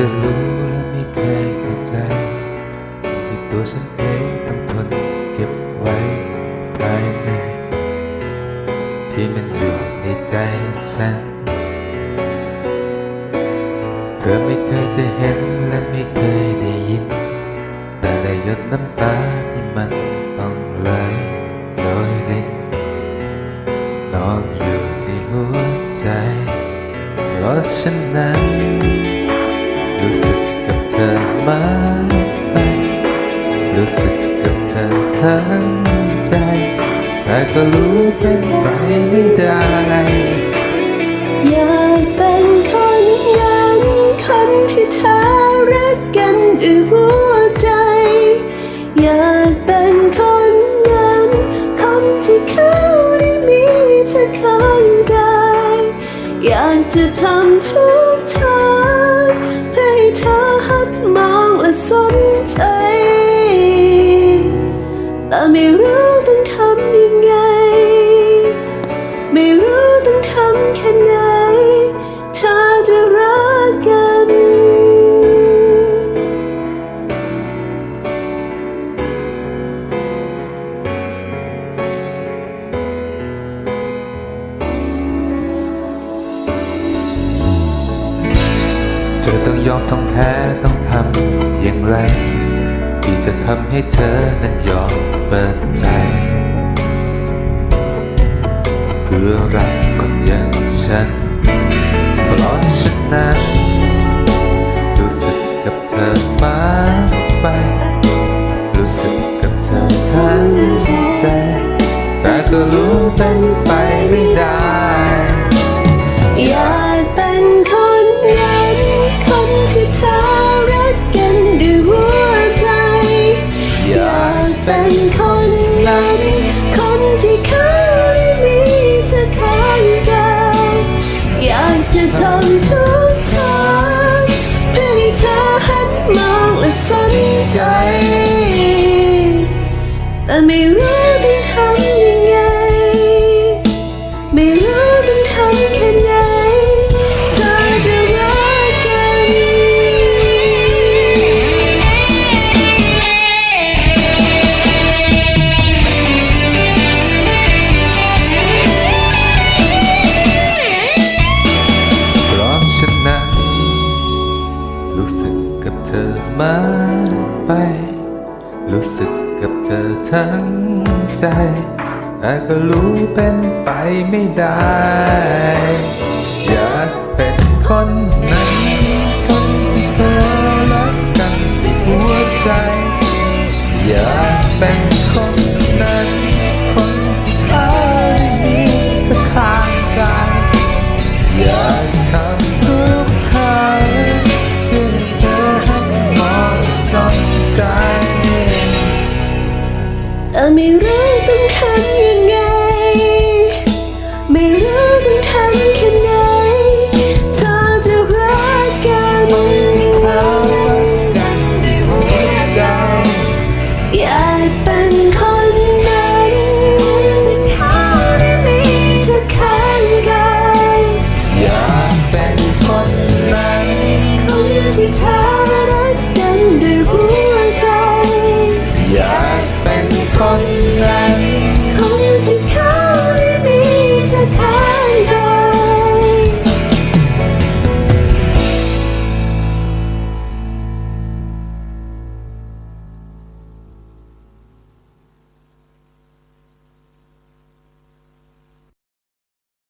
จะรู้และไม่เคยเข้าใจสิ่งที่ตัวฉันเองต้องทนเก็บไว้ภายในที่มันอยู่ในใจฉัน เธอไม่เคยจะเห็นและไม่เคยได้ยิน แต่ได้หยดน้ำตาที่มันต้องไหลลอยเล่นนอนอยู่ในหัวใจเพราะฉะนั้น ธอมากไปรู้สึกกับเธอทั้งใจ แต่ก็รู้เป็นไปไม่ได้อยากเป็นคนนั้นคนที่เธอรักกันด้วยหัวใจ อยากเป็นคนนั้นคนที่เขาได้มีเธอข้างกายอยากจะทำทุก อต้องยอมต้องแพ้ต้องทำอย่างไร ที่จะทำให้เธอนั้นยอมเปิดใจ เพื่อรักคนอย่างฉันเพราะฉะนั้นรู้สึกกับเธอมากไป รู้สึกกับเธอทั้งใจแต่ก็รู้ไป คนนั้น คนที่เขาได้มีเธอข้างกายอยากจะทำทุกทางเพื่อให้เธอหันมองและสนใจ แต่ไม่รู้ ไป รู้สึกกับเธอทั้งใจ แต่ก็รู้เป็นไปไม่ได้ อยากเป็นคนนั้นคนที่เธอรักกันด้วยหัวใจ อยากเป็นคนนั้น ไม่รู้ต้องทำยังไง